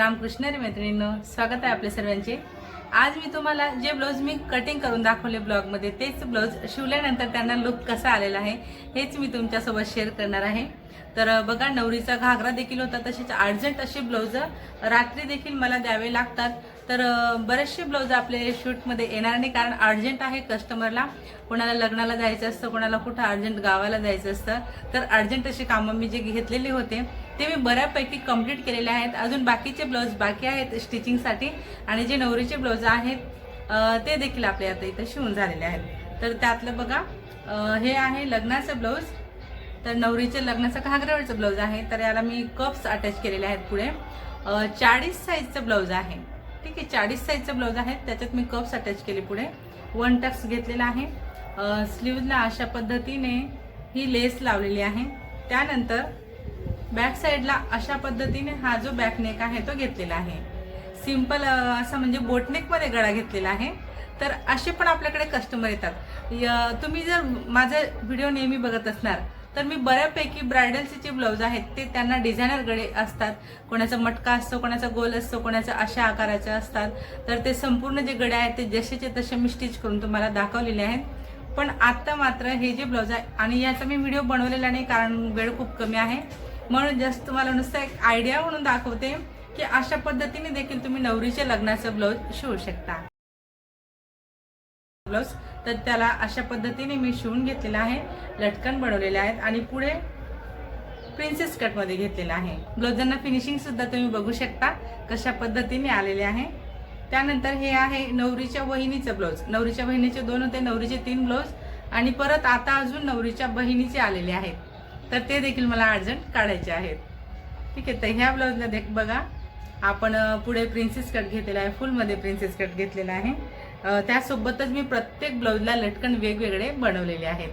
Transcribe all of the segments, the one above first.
रामकृष्ण रे मैत्रिणींनो स्वागत आहे आपल्या सर्वांचे. आज मी तुम्हाला जे ब्लाऊज मी कटिंग करून दाखवले ब्लॉगमध्ये तेच ब्लाऊज शिवल्यानंतर त्यांना लुक कसा आलेला आहे हेच मी तुमच्यासोबत शेअर करणार आहे. तर बघा नवरीचा घागरा देखील होता तसेच अर्जंट असे ब्लाऊज रात्री देखील मला द्यावे लागतात. तर बरेचसे ब्लाऊज आपले शूटमध्ये येणार नाही कारण अर्जंट आहे कस्टमरला कोणाला लग्नाला जायचं असतं कोणाला कुठं अर्जंट गावाला जायचं असतं. तर अर्जंट अशी कामं मी जे घेतलेले होते ते मी बऱ्यापैकी कंप्लीट केलेले आहेत. अजून बाकीचे ब्लाऊज बाकी आहेत स्टिचिंगसाठी आणि जे नवरीचे ब्लाऊज आहेत ते देखील आपले आता इथं शिवून झालेले आहेत. तर त्यातलं बघा हे आहे लग्नाचं ब्लाऊज तर नवरीच्या लग्नाचं घागरावरचं ब्लाऊज आहे. तर याला मी कप्स अटॅच केलेले आहेत पुढे. चाळीस साईजचं ब्लाऊज आहे. ठीक आहे चाळीस साईजचं ब्लाऊज आहे. त्याच्यात मी कप्स अटॅच केले पुढे. वन टक्स घेतलेला आहे. स्लीवला अशा पद्धतीने ही लेस लावलेली आहे. त्यानंतर बॅक साईडला अशा पद्धतीने हा जो बॅक नेक आहे तो घेतलेला आहे. सिंपल असा म्हणजे बोटनेकमध्ये गळा घेतलेला आहे. तर असे पण आपल्याकडे कस्टमर येतात. य- तुम्ही जर माझे व्हिडिओ नेहमी बघत असणार तर मी बऱ्यापैकी ब्रायडलचे जे ब्लाऊज आहेत ते त्यांना डिझायनर गळे असतात. कोणाचा मटका असतो कोणाचा गोल असतो कोणाचा अशा आकाराचे असतात. तर ते संपूर्ण जे गळे आहेत ते जसेचे तसे मी स्टिच करून तुम्हाला दाखवलेले आहेत. पण आत्ता मात्र हे जे ब्लाऊज आहे आणि याचा मी व्हिडिओ बनवलेला नाही कारण वेळ खूप कमी आहे. म्हणून जस्ट तुम्हाला नुसतं एक आयडिया म्हणून दाखवते की अशा पद्धतीने देखील तुम्ही नवरीच्या लग्नाचं ब्लाऊज शिवू शकता. ब्लाऊज तर त्याला अशा पद्धतीने मी शिवून घेतलेला आहे. लटकन बनवलेले आहेत आणि पुढे प्रिन्सेस कटमध्ये घेतलेला आहे. ब्लाउजांना फिनिशिंग सुद्धा तुम्ही बघू शकता कशा पद्धतीने आलेले आहे. त्यानंतर हे आहे नवरीच्या बहिणीचं ब्लाऊज नवरीच्या बहिणीचे दोन होते नवरीचे तीन ब्लाऊज आणि परत आता अजून नवरीच्या बहिणीचे आलेले आहेत. तर ते देखील मला अर्जंट काढायचे आहेत. ठीक आहे तर ह्या ब्लाऊजला देख बघा. आपण पुढे प्रिन्सेस कट घेतलेला आहे फुलमध्ये प्रिन्सेस कट घेतलेला आहे. त्यासोबतच मी प्रत्येक ब्लाऊजला लटकन वेगवेगळे बनवलेले आहेत.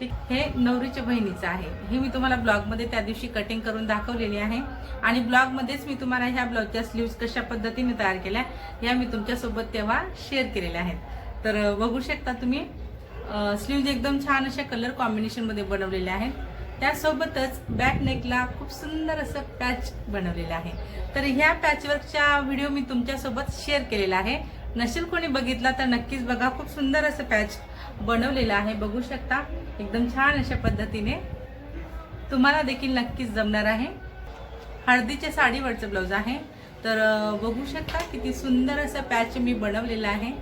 ठीक हे नवरीच्या बहिणीचं आहे. हे मी तुम्हाला ब्लॉगमध्ये त्या दिवशी कटिंग करून दाखवलेली आहे. आणि ब्लॉगमध्येच मी तुम्हाला ह्या ब्लाऊजच्या स्लीव्स कशा पद्धतीने तयार केल्या ह्या मी तुमच्यासोबत तेव्हा शेअर केलेल्या आहेत. तर बघू शकता तुम्ही स्लीव्ज एकदम छान अशा कलर कॉम्बिनेशनमध्ये बनवलेल्या आहेत. त्यासोबतच बॅक नेकला खूप सुंदर असं पॅच बनवलेलं आहे. तर ह्या पॅचवर्कचा व्हिडिओ मी तुमच्यासोबत शेअर केलेला आहे. नसेल कोणी बघितला तर नक्कीच बघा. खूप सुंदर असं पॅच बनवलेलं आहे. बघू शकता एकदम छान अशा पद्धतीने तुम्हाला देखील नक्कीच जमणार आहे. हळदीच्या साडीवरचं ब्लाऊज आहे. तर बघू शकता किती सुंदर असं पॅच मी बनवलेलं आहे.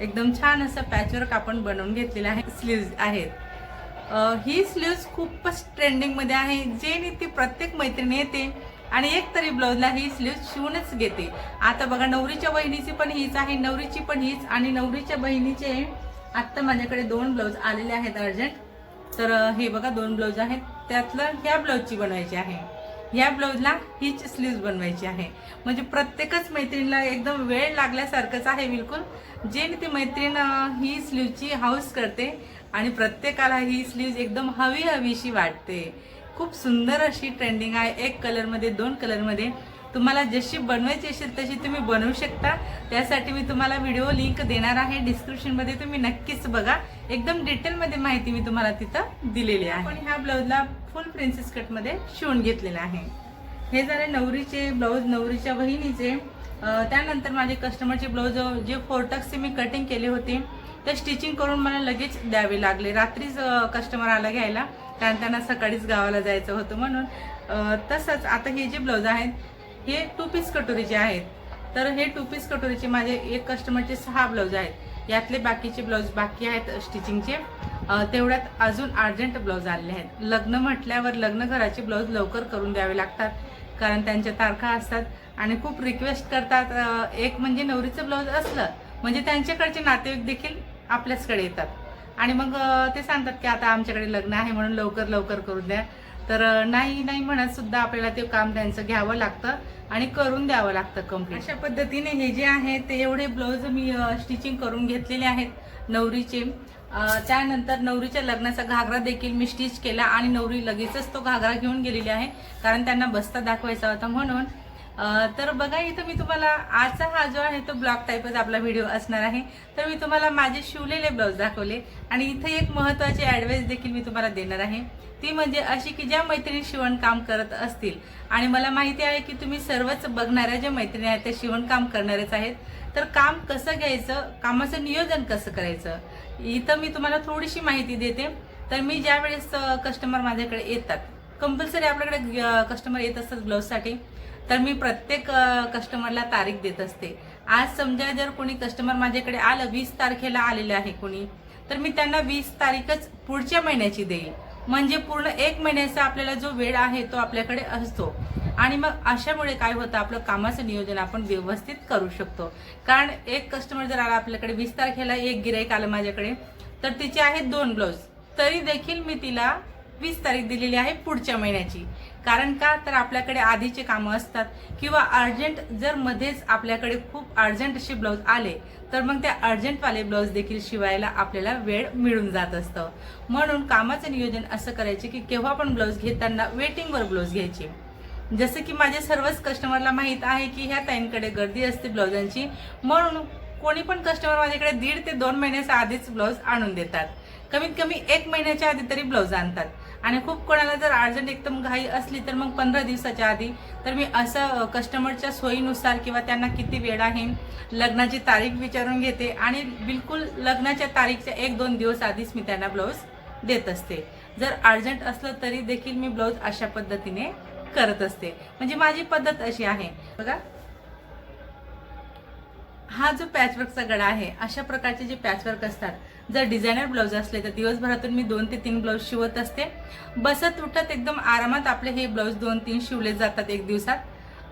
एकदम छान असं पॅचवर्क आपण बनवून घेतलेलं आहे. स्लीव्ज आहेत. ही स्लीव्ज खूपच ट्रेंडिंगमध्ये आहे. जे ती प्रत्येक मैत्रिणी येते आणि एक तरी ब्लाऊजला ही स्लीव्ज शिवूनच घेते. आता बघा नवरीच्या बहिणीची पण हीच आहे नवरीची पण हीच आणि नवरीच्या बहिणीचे आत्ता माझ्याकडे दोन ब्लाऊज आलेले आहेत अर्जंट. तर हे बघा दोन ब्लाऊज आहेत. त्यातलं ह्या ब्लाऊजची बनवायची आहे. ह्या ब्लाऊजला हीच स्लीव्ज बनवायची आहे. म्हणजे प्रत्येकच मैत्रिणीला एकदम वेळ लागल्यासारखंच आहे बिलकुल. जे ती मैत्रीण ही स्लीवची हाऊस करते आणि प्रत्येकाला ही स्लीव्ज एकदम हवी हवीशी वाटते. खूप सुंदर अशी ट्रेंडिंग आहे. एक कलरमध्ये दोन कलरमध्ये तुम्हाला जशी बनवायची असेल तशी तुम्ही बनवू शकता. त्यासाठी मी तुम्हाला व्हिडिओ लिंक देणार आहे. डिस्क्रिप्शनमध्ये तुम्ही नक्कीच बघा. एकदम डिटेलमध्ये माहिती मी तुम्हाला तिथं दिलेली आहे. पण ह्या ब्लाऊजला फुल प्रिन्सेस कटमध्ये शिवून घेतलेला आहे. हे झाले नवरीचे ब्लाऊज नवरीच्या बहिणीचे. त्यानंतर माझे कस्टमरचे ब्लाऊज जे फोरटक्सचे मी कटिंग केले होते ते स्टिचिंग करून मला लगेच द्यावे लागले. रात्रीच कस्टमर आला घ्यायला. कारण त्यांना सकाळीच गावाला जायचं होतं म्हणून. तसंच आता हे जे ब्लाऊज आहेत हे टू पीस कटोरीचे आहेत. तर हे टू पीस कटोरीचे माझे एक कस्टमरचे सहा ब्लाऊज आहेत. यातले बाकीचे ब्लाऊज बाकी आहेत स्टिचिंगचे तेवढ्यात अजून अर्जंट ब्लाऊज आलेले आहेत. लग्न म्हटल्यावर लग्न घराचे ब्लाऊज लवकर करून द्यावे लागतात. कारण त्यांच्या तारखा असतात आणि खूप रिक्वेस्ट करतात एक म्हणजे नवरीचं ब्लाऊज असलं म्हणजे त्यांच्याकडचे नातेवाईक देखील आपल्याचकडे येतात. आणि मग ते सांगतात की आता आमच्याकडे लग्न आहे म्हणून लवकर लवकर करून द्या. तर नाही नाही म्हणत सुद्धा आपल्याला ते काम त्यांचं घ्यावं लागतं आणि करून द्यावं लागतं कंप्लीट अशा पद्धतीने हे जे आहे ते एवढे ब्लाऊज मी स्टिचिंग करून घेतलेले आहेत नवरीचे. त्यानंतर नवरीच्या लग्नाचा घागरा देखील मी स्टिच केला आणि नवरी लगेचच तो घागरा घेऊन गेलेली आहे कारण त्यांना बस्ता दाखवायचा होता म्हणून. तर बघा इथं मी तुम्हाला आजचा हा जो आहे तो ब्लॉग टाईपच आपला व्हिडिओ असणार आहे. तर मी तुम्हाला माझे शिवलेले ब्लाऊज दाखवले आणि इथे एक महत्त्वाची ॲडवाईस देखील मी तुम्हाला देणार आहे. ती म्हणजे अशी की ज्या मैत्रिणी शिवणकाम करत असतील आणि मला माहिती आहे की तुम्ही सर्वच बघणाऱ्या ज्या मैत्रिणी आहेत त्या शिवणकाम करणारेच आहेत तर काम कसं घ्यायचं कामाचं नियोजन कसं करायचं इथं मी तुम्हाला थोडीशी माहिती देते. तर मी ज्या वेळेस कस्टमर माझ्याकडे येतात कंपल्सरी आपल्याकडे कस्टमर येत असतात ब्लाऊजसाठी तर मी प्रत्येक कस्टमरला तारीख देत असते. आज समजा जर कोणी कस्टमर माझ्याकडे आलं वीस तारखेला आलेलं आहे कोणी तर मी त्यांना वीस तारीखच पुढच्या महिन्याची देईल. म्हणजे पूर्ण एक महिन्याचा आपल्याला जो वेळ आहे तो आपल्याकडे असतो. आणि मग अशामुळे काय होतं आपलं कामाचं नियोजन आपण व्यवस्थित करू शकतो. कारण एक कस्टमर जर आला आपल्याकडे वीस तारखेला एक गिराईक आलं माझ्याकडे तर तिचे आहेत दोन ब्लाऊज तरी देखील मी तिला वीस तारीख दिलेली आहे पुढच्या महिन्याची. कारण का? तर आपल्याकडे आधीचे कामं असतात. किंवा अर्जंट जर मध्येच आपल्याकडे खूप अर्जंट असे ब्लाऊज आले तर मग त्या अर्जंटवाले ब्लाऊज देखील शिवायला आपल्याला वेळ मिळून जात असतं. म्हणून कामाचं नियोजन असं करायचे की केव्हा पण ब्लाऊज घेताना वेटिंगवर ब्लाऊज घ्यायचे. जसं की माझ्या सर्वच कस्टमरला माहीत आहे की ह्या ताईंकडे गर्दी असते ब्लाऊजांची. म्हणून कोणी पण कस्टमर माझ्याकडे दीड ते दोन महिन्याच्या आधीच ब्लाऊज आणून देतात. कमीत कमी एक महिन्याच्या आधी तरी ब्लाऊज आणतात. आणि खूप कोणाला जर अर्जंट एकदम घाई असली तर मग पंधरा दिवसाच्या आधी. तर मी असं कस्टमरच्या सोयीनुसार किंवा त्यांना किती वेळ आहे लग्नाची तारीख विचारून घेते आणि बिलकुल लग्नाच्या तारीखच्या एक दोन दिवस आधीच मी त्यांना ब्लाऊज देत असते. जर अर्जंट असलं तरी देखील मी ब्लाऊज अशा पद्धतीने करत असते. म्हणजे माझी पद्धत अशी आहे. बघा. हा जो पॅचवर्कचा गडा आहे अशा प्रकारचे जे पॅचवर्क असतात जर डिझायनर ब्लाऊज असले तर दिवसभरातून मी दोन ते तीन ब्लाऊज शिवत असते. बसत उठत एकदम आरामात आपले हे ब्लाऊज दोन तीन शिवले जातात एक दिवसात.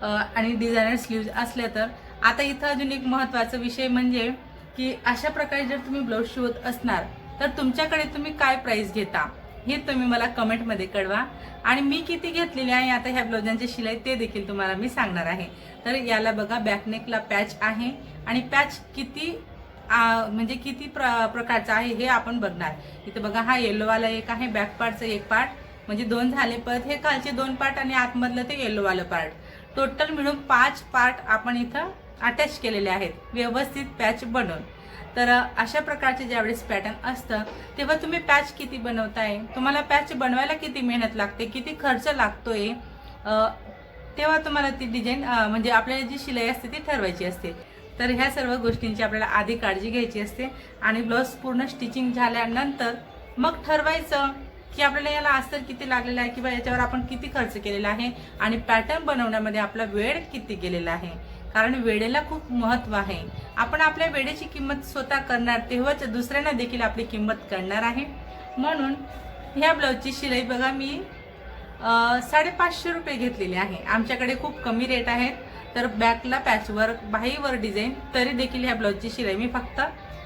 आणि डिझायनर स्लीव्ज असल्या तर. आता इथं अजून एक महत्त्वाचा विषय म्हणजे की अशा प्रकारे जर तुम्ही ब्लाऊज शिवत असणार तर तुमच्याकडे तुम्ही काय प्राईस घेता? हे तुम्ही मला कमेंटमध्ये कळवा. आणि मी किती घेतलेली आहे आता ह्या ब्लाउजांची शिलाई ते देखील तुम्हाला मी सांगणार आहे. तर याला बघा बॅकनेकला पॅच आहे आणि पॅच किती म्हणजे किती प्र प्रकारचा आहे हे आपण बघणार. इथं बघा हा येलोवाला एक आहे बॅक पार्टचं एक पार्ट म्हणजे दोन झाले परत हे खालचे दोन पार्ट आणि आतमधलं ते येलोवालं पार्ट टोटल मिळून पाच पार्ट आपण इथं अटॅच केलेले आहेत. व्यवस्थित पॅच बनवून. तर अशा प्रकारचे ज्यावेळेस पॅटर्न असतं तेव्हा तुम्ही पॅच किती बनवताय? तुम्हाला पॅच बनवायला किती मेहनत लागते? किती खर्च लागतोय? तेव्हा तुम्हाला ती डिझाईन म्हणजे आपल्याला जी शिलाई असते ती ठरवायची असते. तर ह्या सर्व गोष्टींची आपल्याला आधी काळजी घ्यायची असते आणि ब्लाऊज पूर्ण स्टिचिंग झाल्यानंतर मग ठरवायचं की आपल्याला याला अस्तर किती लागलेला आहे किंवा याच्यावर आपण किती खर्च केलेला आहे आणि पॅटर्न बनवण्यामध्ये आपला वेळ किती गेलेला आहे. कारण वेळेला खूप महत्त्व आहे. आपण आपल्या वेळेची किंमत स्वतः करणार तेव्हाच दुसऱ्यांना देखील आपली किंमत करणार आहे. म्हणून ह्या ब्लाऊजची शिलाई बघा मी साडेपाचशे रुपये घेतलेली आहे. आमच्याकडे खूप कमी रेट आहेत. तर बॅकला पॅचवर्क बाहीवर डिझाईन तरी देखील ह्या ब्लाऊजची शिलाई मी फक्त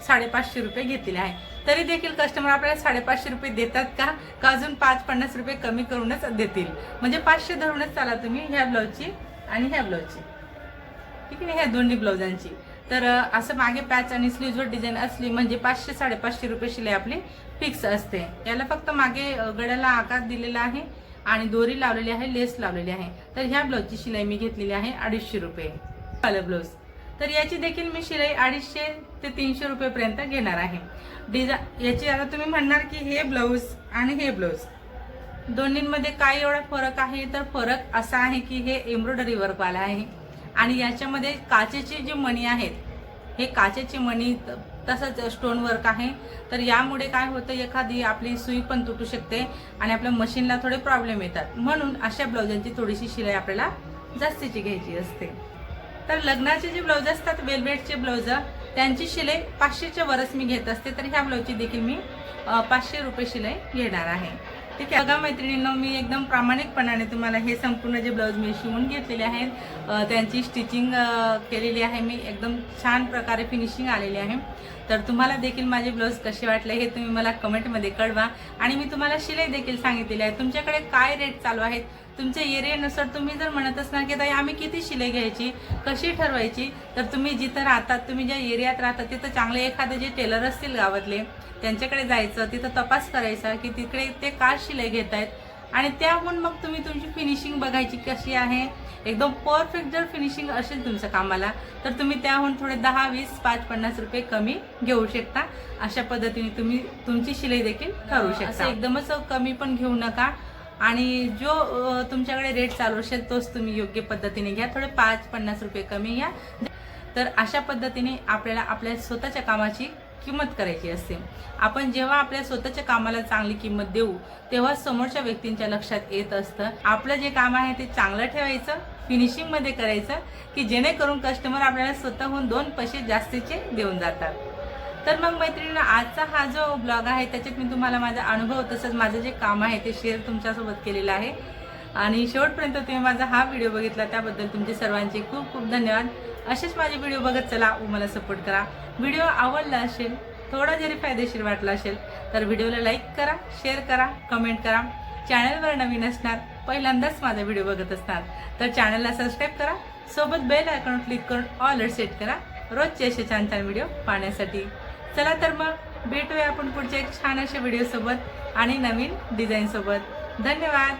साडेपाचशे रुपये घेतलेली आहे. तरी देखील कस्टमर आपल्याला साडेपाचशे रुपये देतात का? का अजून पाच पन्नास रुपये कमी करूनच देतील? म्हणजे पाचशे धरूनच चाला तुम्ही ह्या ब्लाऊजची आणि ह्या ब्लाऊजची. ठीक आहे ह्या दोन्ही ब्लाउजांची तर असं मागे पॅच आणि स्लीजवर डिझाईन असली म्हणजे पाचशे साडेपाचशे रुपये शिलाई आपली फिक्स असते. याला फक्त मागे गड्याला आकार दिलेला आहे आणि दोरी लावलेली आहे लेस लावलेली आहे. तर ह्या ब्लाऊजची शिलाई मी घेतलेली आहे अडीचशे रुपये. कलर ब्लाऊज तर याची देखील मी शिलाई अडीचशे ते तीनशे रुपयेपर्यंत घेणार आहे. डिझा याची आता तुम्ही म्हणणार की हे ब्लाऊज आणि हे ब्लाऊज दोन्हींमध्ये काय एवढा फरक आहे? तर फरक असा आहे की हे एम्ब्रॉयडरी वर्कवाला आहे. आणि याच्यामध्ये काचेचे जे मणी आहेत हे काचेचे मणी तसंच स्टोन वर्क आहे. तर यामुळे काय होतं एखादी आपली सुई पण तुटू शकते आणि आपल्या मशीनला थोडे प्रॉब्लेम येतात. म्हणून अशा ब्लाउजांची थोडीशी शिलाई आपल्याला जास्तीची घ्यायची असते. तर लग्नाचे जे ब्लाऊज असतात वेलवेटचे ब्लाऊज त्यांची शिलाई पाचशेच्या वरच मी घेत असते. तर ह्या ब्लाऊजची देखील मी पाचशे रुपये शिलाई घेणार आहे. ठीक आहे. बघा मैत्रिणींनो मी एकदम प्रामाणिकपणाने तुम्हाला हे संपूर्ण जे ब्लाऊज मी शिवून घेतलेले आहेत त्यांची स्टिचिंग केलेली आहे. मी एकदम छान प्रकारे फिनिशिंग आलेली आहे. तर तुम्हाला देखील माझे ब्लाऊज कसे वाटले हे तुम्ही मला कमेंटमध्ये कळवा. आणि मी तुम्हाला शिलाई देखील सांगितलेली आहे. तुमच्याकडे काय रेट चालू आहेत? तुमच्या एरियानुसार तुम्ही जर म्हणत असणार की ताई आम्ही किती शिलाई घ्यायची? कशी ठरवायची? तर तुम्ही जिथं राहतात तुम्ही ज्या एरियात राहतात तिथं चांगले एखादे जे टेलर असतील गावातले त्यांच्याकडे जायचं तिथं तपास करायचा की तिकडे ते काय शिलाई घेत आहेत आणि त्याहून मग तुम्ही तुमची फिनिशिंग बघायची कशी आहे. एकदम परफेक्ट जर फिनिशिंग असेल तुमच्या कामाला तर तुम्ही त्याहून थोडे दहा वीस पाच पन्नास रुपये कमी घेऊ शकता. अशा पद्धतीने तुम्ही तुमची शिलाई देखील करू शकता. एकदमच कमी पण घेऊ नका. आणि जो तुमच्याकडे रेट चालू असेल तोच तुम्ही योग्य पद्धतीने घ्या. थोडे पाच पन्नास रुपये कमी घ्या. तर अशा पद्धतीने आपल्याला आपल्या स्वतःच्या कामाची किंमत करायची असते. आपण जेव्हा आपल्या स्वतःच्या कामाला चांगली किंमत देऊ तेव्हा समोरच्या व्यक्तींच्या लक्षात येत असतं आपलं जे काम आहे ते चांगलं ठेवायचं फिनिशिंगमध्ये करायचं की जेणेकरून कस्टमर आपल्याला स्वतःहून दोन पैसे जास्तीचे देऊन जातात. तर मग मैत्रिणींनो आजचा हा जो ब्लॉग आहे त्याच्यात मी तुम्हाला माझा अनुभव तसंच माझं जे काम आहे ते शेअर तुमच्यासोबत केलेलं आहे. आणि शेवटपर्यंत तुम्ही माझा हा व्हिडिओ बघितला त्याबद्दल तुमचे सर्वांचे खूप खूप धन्यवाद. असेच माझे व्हिडिओ बघत चला व मला सपोर्ट करा. व्हिडिओ आवडला असेल थोडा जरी फायदेशीर वाटला असेल तर व्हिडिओला लाईक करा शेअर करा कमेंट करा. चॅनलवर नवीन असणार पहिल्यांदाच माझा व्हिडिओ बघत असणार तर चॅनलला सबस्क्राईब करा. सोबत बेल आयकॉन क्लिक करून ऑलर सेट करा. रोजचे असे छान छान व्हिडिओ पाहण्यासाठी. चला तर मग भेटूया आपण पुढच्या एक छान अशा व्हिडिओसोबत आणि नवीन डिझाईनसोबत धन्यवाद.